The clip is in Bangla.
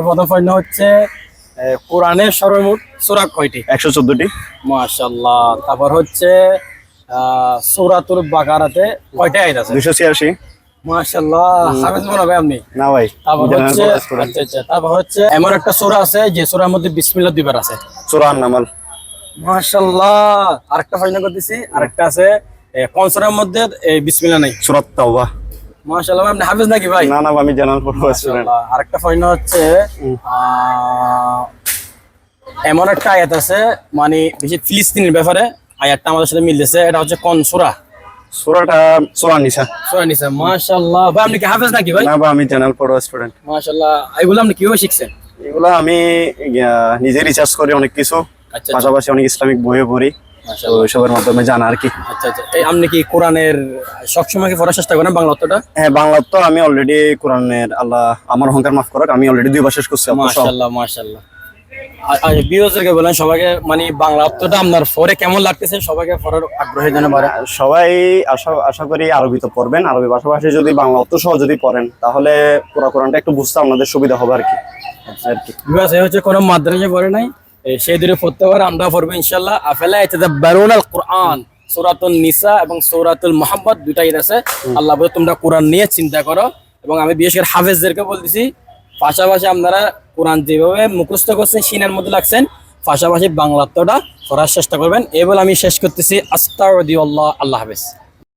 প্রথম হচ্ছে কোরআনের সর্বমোট সূরা কয়টি? একশো চোদ্দটি। তারপর হচ্ছে আহ, সূরাতুল বাকারাতে কয়টা আয়াত আছে? দুশো ছিয়াশি। মাশাআল্লাহ। হাফেজ মনে হবে আপনি? না ভাই তারপর হচ্ছে আচ্ছা আচ্ছা। তারপর হচ্ছে এমন একটা সূরা আছে যে সূরার মধ্যে বিসমিল্লাহ দুইবার আছে। নামাল আরেকটা ফাইনা করতেছি আরেকটা আছে এ, কোন সূরার মধ্যে এ, বিসমিল্লাহ নাই? সুরাত তাওবা মাশাআল্লাহ আপনি হাফেজ নাকি ভাই? না না আমি জেনারেল পারপাস স্টুডেন্ট। আরেকটা ফাইনা হচ্ছে এমন একটা আয়াত আছে মানে ফিলিস্তিনের ব্যাপারে আয়াতটা আমাদের সাথে মিলতেছে এটা হচ্ছে কোন সূরা? সুরাটা সুরা নিসা। সূরা নিসা মাশাআল্লাহ। ভাই আপনি কি হাফেজ নাকি ভাই? না বা আমি পারপাস স্টুডেন্ট মাশাআল্লাহ। এগুলো আপনি কীভাবে শিখছেন? এগুলো আমি নিজে রিসার্চ করি অনেক কিছু। আচ্ছা। পাশাপাশি অনেক ইসলামিক বইও পড়ি। তো ওইসবের মাধ্যমে জানা আর কি। আচ্ছা আচ্ছা। আপনি কি কোরআনের সবসময় কি পড়ার চেষ্টা করেন? বাংলা অর্থটা হ্যাঁ বাংলা তো আমি অলরেডি কোরআনের আল্লাহ আমার অহংকার মাফ করুক আমি অলরেডি দুইবার শেষ করছি। মাশাআল্লাহ মাশাআল্লাহ। বিওজেরকে বলেন সবাইকে মানে বাংলা অর্থটা আপনার পরে কেমন লাগতেছে? সবাইকে পড়ার সবাই আশা আশা করি আরবি তো পড়বেন আরবি পাশাপাশি যদি বাংলা সহ যদি পড়েন তাহলে পুরো কোরআনটা একটু বুঝতে আপনাদের সুবিধা হবে আর কি। আর কি। হচ্ছে কোনো মাদ্রাসা পড়ে নাই? দূরে পড়তে পারে আমরা পড়ব ইনশাল্লাহ আফেলা ইয়াতাদাব্বারুন আল কোরআন সূরাতুন নিসা এবং সূরাতুল মুহাম্মদ দুটাই আছে। আল্লাহ বলে তোমরা কোরআন নিয়ে চিন্তা করো। এবং আমি বিশেষ করে হাফেজদেরকে বলতেছি পাশাপাশি আপনারা কোরআন যেভাবে মুখস্থ করছেন সিনার মধ্যে লাগছেন পাশাপাশি বাংলাত্বটা পড়ার চেষ্টা করবেন। এই বলে আমি শেষ করতেছি। আল্লাহ আল্লাহ হাফেজ।